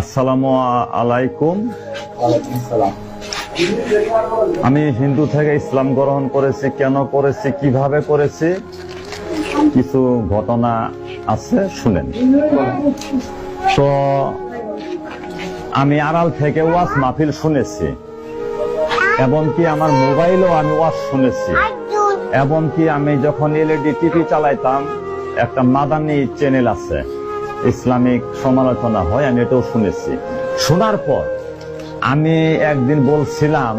আসসালামু আলাইকুম। আমি হিন্দু থেকে ইসলাম গ্রহণ করেছি কেন করেছি কীভাবে করেছি? কিছু ঘটনা আছে শুনেন। তো আমি আড়াল থেকে ওয়াজ মাহফিল শুনেছি এমনকি আমার মোবাইলেও আমি ওয়াজ শুনেছি এমনকি আমি যখন এলইডি টিভি চালাইতাম একটা মাদানি চ্যানেল আছে ইসলামিক সমালোচনা হয়, আমি এটাও শুনেছি। শোনার পর আমি একদিন বলছিলাম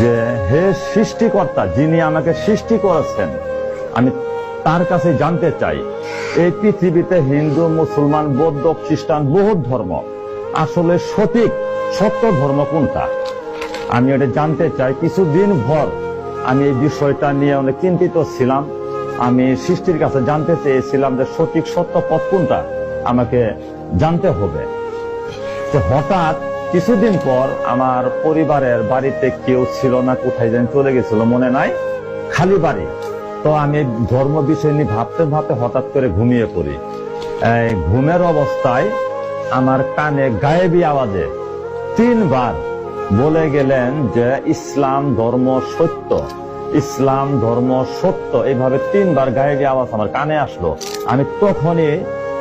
যে, হে সৃষ্টিকর্তা, যিনি আমাকে সৃষ্টি করেছেন, আমি তার কাছে জানতে চাই, এই পৃথিবীতে হিন্দু, মুসলমান, বৌদ্ধ, খ্রিস্টান বহু ধর্ম, আসলে সঠিক, সত্য ধর্ম কোনটা? আমি এটা জানতে চাই। কিছুদিন ভর আমি এই বিষয়টা নিয়ে অনেক চিন্তিত ছিলাম। আমি সৃষ্টির কাছে জানতে চেয়েছিলাম যে সঠিক সত্য পথ কোনটা? আমাকে জানতে হবে। হঠাৎ কিছুদিন পর আমার পরিবারের বাড়িতে কেউ ছিল না, কোথায় যেন চলে গেছিল, মনে নাই? খালি বাড়ি। তো আমি ধর্ম বিষয় নিয়ে ভাবতে ভাবতে হঠাৎ করে ঘুমিয়ে পড়ি। ঘুমের অবস্থায় আমার কানে গায়েবী আওয়াজে তিনবার বলে গেলেন যে ইসলাম ধর্ম সত্য। ইসলাম, ধর্ম, সত্য এইভাবে তিনবার গায়ে গিয়ে আওয়াজ আমার কানে আসলো। আমি তখনই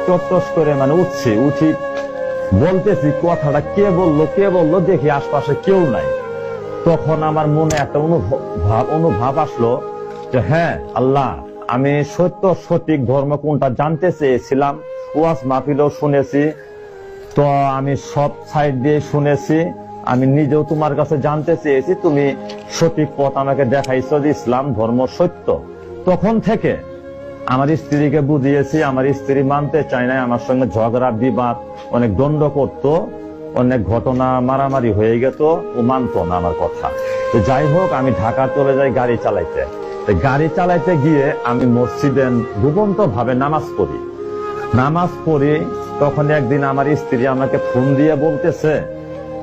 টস করে মানে উঠছি, উঠি বলতেছি, কথাটা কে বলল কে বলল, দেখি আশপাশে কেউ নাই। তখন আমার মনে একটা অনুভব অনুভব আসলো যে হ্যাঁ আল্লাহ, আমি সত্য, সঠিক ধর্ম কোনটা জানতে চেয়েছিলাম, ওয়াজ মাহফিলও শুনেছি। তো আমি সব সাইড দিয়ে শুনেছি আমি নিজেও তোমার কাছে জানতে চেয়েছি, তুমি সঠিক পথ আমাকে দেখাইছো যে ইসলাম ধর্ম সত্য। তখন থেকে আমার স্ত্রীকে বুঝিয়েছি, আমার স্ত্রী মানতে চায় না আমার সঙ্গে ঝগড়া, বিবাদ, অনেক দণ্ড করত, অনেক ঘটনা মারামারি হয়ে গেত, ও মানতো না আমার কথা। তো যাই হোক, আমি ঢাকা চলে যাই গাড়ি চালাইতে। গাড়ি চালাইতে গিয়ে আমি মসজিদে ডুবন্ত ভাবে নামাজ পড়ি। নামাজ পড়ি, তখন একদিন আমার স্ত্রী আমাকে ফোন দিয়ে বলতেছে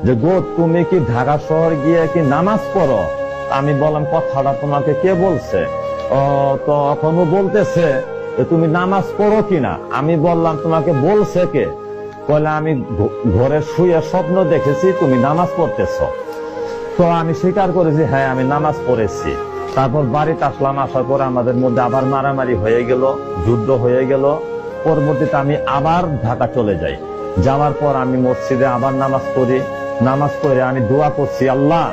যে গো, তুমি কি ঢাকা শহর গিয়ে কি নামাজ পড়ো? আমি বললাম, কথাটা তোমাকে কে বলছে? ও তখন ও বলতেছে তুমি নামাজ পড়ো কিনা? আমি বললাম, তোমাকে বলছে কে? বলে আমি ঘরে শুয়ে স্বপ্ন দেখেছি, তুমি নামাজ পড়তেছ। তো আমি স্বীকার করেছি হ্যাঁ আমি নামাজ পড়েছি। তারপর বাড়িতে আসলাম, আসার পর আমাদের মধ্যে আবার মারামারি হয়ে গেল, যুদ্ধ হয়ে গেল। পরবর্তীতে আমি আবার ঢাকা চলে যাই। যাওয়ার পর আমি মসজিদে আবার নামাজ পড়ি। নামাজ পড়ে আমি দোয়া করছি, আল্লাহ,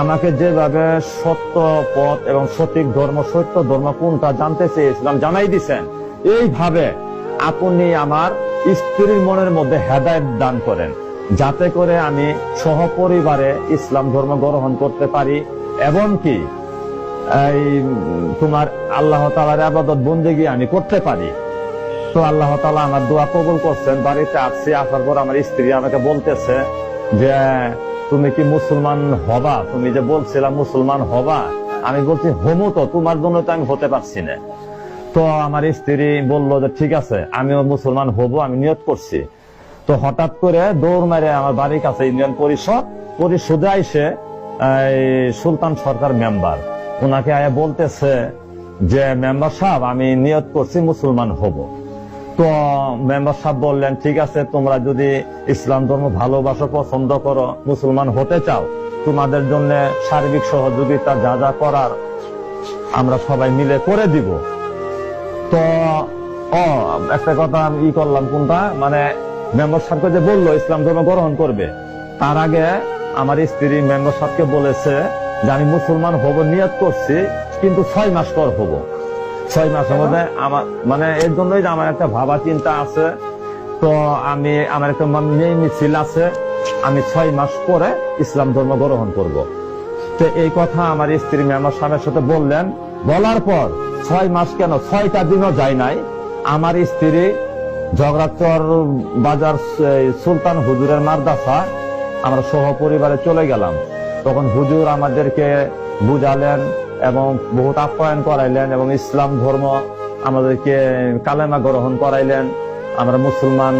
আমাকে যেভাবে সত্য পথ এবং সঠিক ধর্ম, সত্য ধর্ম কোনটা জানতে চেয়েছিলাম জানাই দিছেন এইভাবে আপনি আমার স্ত্রীর মনের মধ্যে হেদায়ত দান করেন, যাতে করে আমি সহপরিবারে ইসলাম ধর্ম গ্রহণ করতে পারি, এবং কি, এই তোমার আল্লাহ তালার আবাদত বন্দেগী আমি করতে পারি। তো আল্লাহ তালা আমার দোয়া কবুল করছেন, বাড়িতে আসছি, আসার পর আমার স্ত্রী আমাকে বলতেছে যে, তুমি কি মুসলমান হবা? তুমি যে বলছিলা মুসলমান হবা, আমি বলছি, হমু তো, তোমার জন্য তো আমি হতে পারছি না। তো আমার স্ত্রী বলল যে, ঠিক আছে, আমিও মুসলমান হব, আমি নিয়ত করছি। তো হঠাৎ করে দৌড় মেরে আমার বাড়ির কাছে ইউনিয়ন পরিষদ, পরিষদে আইসে সুলতান সরকার মেম্বার। ওনাকে আয়া বলতেছে যে, মেম্বার সাহেব, আমি নিয়ত করছি মুসলমান হব। তো মেম্বার সাহেব বললেন, ঠিক আছে, তোমরা যদি ইসলাম ধর্ম ভালোবাসো, পছন্দ করো, মুসলমান হতে চাও, তোমাদের জন্য সার্বিক সহযোগিতা যা যা করার, আমরা সবাই মিলে করে দিব। তো, ও, একটা কথা আমি ই করলাম, কোনটা? মানে মেম্বার সাহেবকে যে বলল, ইসলাম ধর্ম গ্রহণ করবে। তার আগে আমার স্ত্রী মেম্বার সাহেবকে বলেছে যে, আমি মুসলমান হব, নিয়ত করছি, কিন্তু ছয় মাস পর হব। ছয় মাসের মধ্যে আমার মানে এর জন্যই আমার একটা ভাবা চিন্তা আছে। তো আমি আমার একটা মেয়ে মিছিল আছে। আমি ছয় মাস পরে ইসলাম ধর্ম গ্রহণ করব। তো এই কথা আমার স্ত্রী মেয়ে আমার সাহেবের সাথে বললেন। বলার পর ছয় মাস কেন? ছয়টা দিনও যায় নাই। আমার স্ত্রী ঝগড়াচর বাজার সুলতান হুজুরের মারদাসা আমরা সহ পরিবারে চলে গেলাম। তখন হুজুর আমাদেরকে বুঝালেন এবং বহুত আপ্যায়ন করাইলেন এবং ইসলাম ধর্ম আমাদেরকে কালেমা গ্রহণ করাইলেন। আমরা মুসলমান